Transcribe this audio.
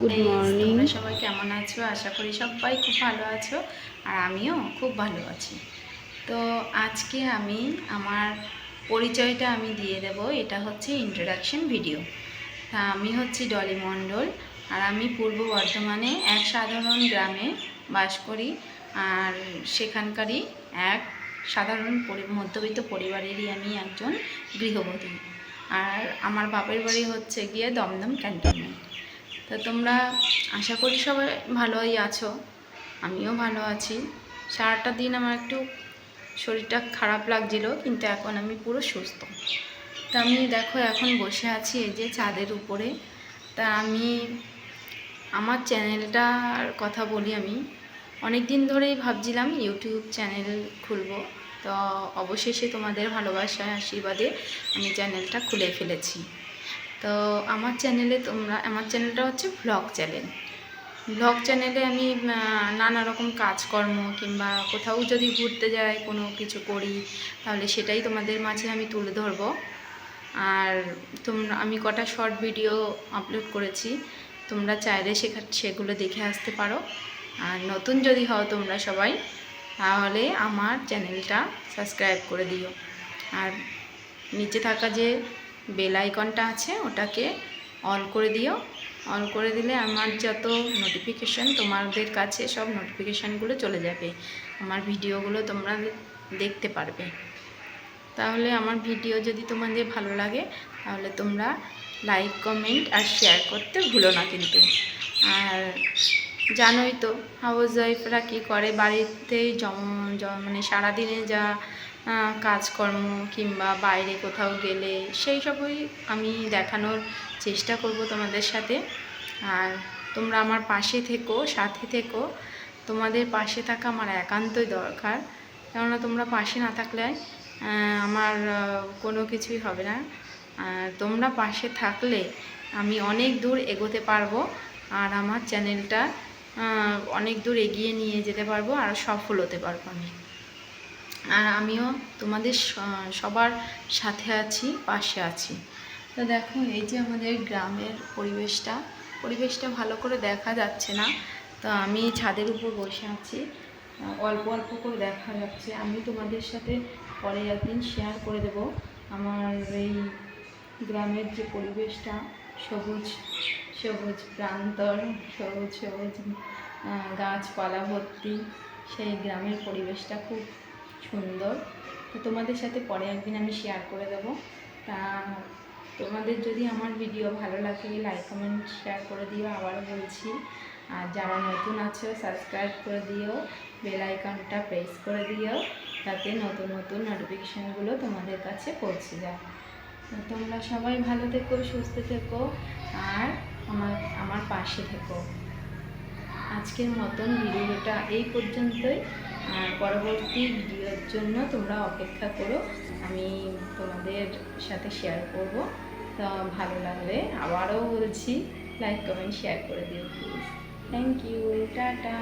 Good morning সবাই কেমন আছো? আশা করি সবাই খুব ভালো আছো আর আমিও খুব ভালো আছি। তো আজকে আমি আমার পরিচয়টা আমি দিয়ে দেব। এটা হচ্ছে ইন্ট্রোডাকশন ভিডিও তা আমি হচ্ছি ডলি মণ্ডল আর আমি পূর্ব বর্ধমানে এক সাধারণ গ্রামে বাস করি আর সেখানকারই এক সাধারণ মধ্যবিত্ত পরিবারেরই আমি একজন গৃহবধূ। আর আমার বাপের বাড়ি হচ্ছে গিয়ে দমদম ক্যান্টনমেন্ট। তো তোমরা আশা করি সবাই ভালোই আছো। আমিও ভালো আছি। সারাটা দিন আমার একটু শরীরটা খারাপ লাগছিল, কিন্তু এখন আমি পুরো সুস্থ। তা আমি দেখো এখন বসে আছি এই যে চাঁদের উপরে। তা আমি আমার চ্যানেলটার কথা বলি আমি। অনেক দিন ধরেই ভাবছিলাম ইউটিউব চ্যানেল খুলব। তো অবশেষে তোমাদের ভালোবাসায়, আশীর্বাদে আমি চ্যানেলটা খুলে ফেলেছি। তো আমার চ্যানেলে তোমরা, আমার চ্যানেলটা হচ্ছে ভ্লগ চ্যানেল ভ্লগ চ্যানেলে আমি নানা রকম কাজকর্ম কিংবা কোথাও যদি ঘুরতে যাই, কোনো কিছু করি, তাহলে সেটাই তোমাদের মাঝে আমি তুলে ধরবো। আর তোমরা, আমি কটা শর্ট ভিডিও আপলোড করেছি, তোমরা চাইলে সেখা, সেগুলো দেখে আসতে পারো। আর নতুন যদি হও তোমরা সবাই, তাহলে আমার চ্যানেলটা সাবস্ক্রাইব করে দিও। আর নিচে থাকা যে বেল আইকনটা আছে, ওটাকে অন করে দিও। অন করে দিলে আমার যত নোটিফিকেশান তোমাদের কাছে, সব নোটিফিকেশানগুলো চলে যাবে। আমার ভিডিওগুলো তোমরা দেখতে পারবে। তাহলে আমার ভিডিও যদি তোমাদের ভালো লাগে, তাহলে তোমরা লাইক কমেন্ট আর শেয়ার করতে ভুলো না কিন্তু। আর জানোই তো হাউস ওয়াইফরা কী করে? বাড়িতেই জম মানে সারাদিনে যা কাজকর্ম কিংবা বাইরে কোথাও গেলে সেই সবই আমি দেখানোর চেষ্টা করব তোমাদের সাথে। আর তোমরা আমার পাশে থেকো, সাথে থেকো। তোমাদের পাশে থাকা আমার একান্তই দরকার। কেননা তোমরা পাশে না থাকলে আমার কোনো কিছুই হবে না। তোমরা পাশে থাকলে আমি অনেক দূর এগোতে পারব আর আমার চ্যানেলটা অনেক দূর এগিয়ে নিয়ে যেতে পারব আর সফল হতে পারব আমি। আর আমিও তোমাদের সবার সাথে আছি, পাশে আছি। তো দেখো, এই যে আমাদের গ্রামের পরিবেশটা পরিবেশটা ভালো করে দেখা যাচ্ছে না। তো আমি ছাদের উপর বসে আছি। অল্প অল্প করে দেখা যাচ্ছে। আমি তোমাদের সাথে পরে একদিন শেয়ার করে দেব আমার এই গ্রামের যে পরিবেশটা, সবুজ সবুজ প্রান্তর, সবুজ সবুজ গাছপালা ভর্তি, সেই গ্রামের পরিবেশটা খুব সুন্দর। তো তোমাদের সাথে পরে একদিন আমি শেয়ার করে দেব। তা তোমাদের যদি আমার ভিডিও ভালো লাগে লাইক কমেন্ট শেয়ার করে দিও। আবারও বলছি, আর যারা নতুন আছো সাবস্ক্রাইব করে দিও। বেল আইকনটা প্রেস করে দিও, তাতে নতুন নতুন নোটিফিকেশানগুলো তোমাদের কাছে পৌঁছে যায়। তোমরা সবাই ভালো থেকো, সুস্থ থেকো, আর আমার আমার পাশে থেকো। আজকের মতন ভিডিওটা এই পর্যন্তই। আর পরবর্তী ভিডিওর জন্য তোমরা অপেক্ষা করো। আমি তোমাদের সাথে শেয়ার করব। তো ভালো লাগলে আবারও বলছি লাইক কমেন্ট শেয়ার করে দিও প্লিজ থ্যাংক ইউ টাটা।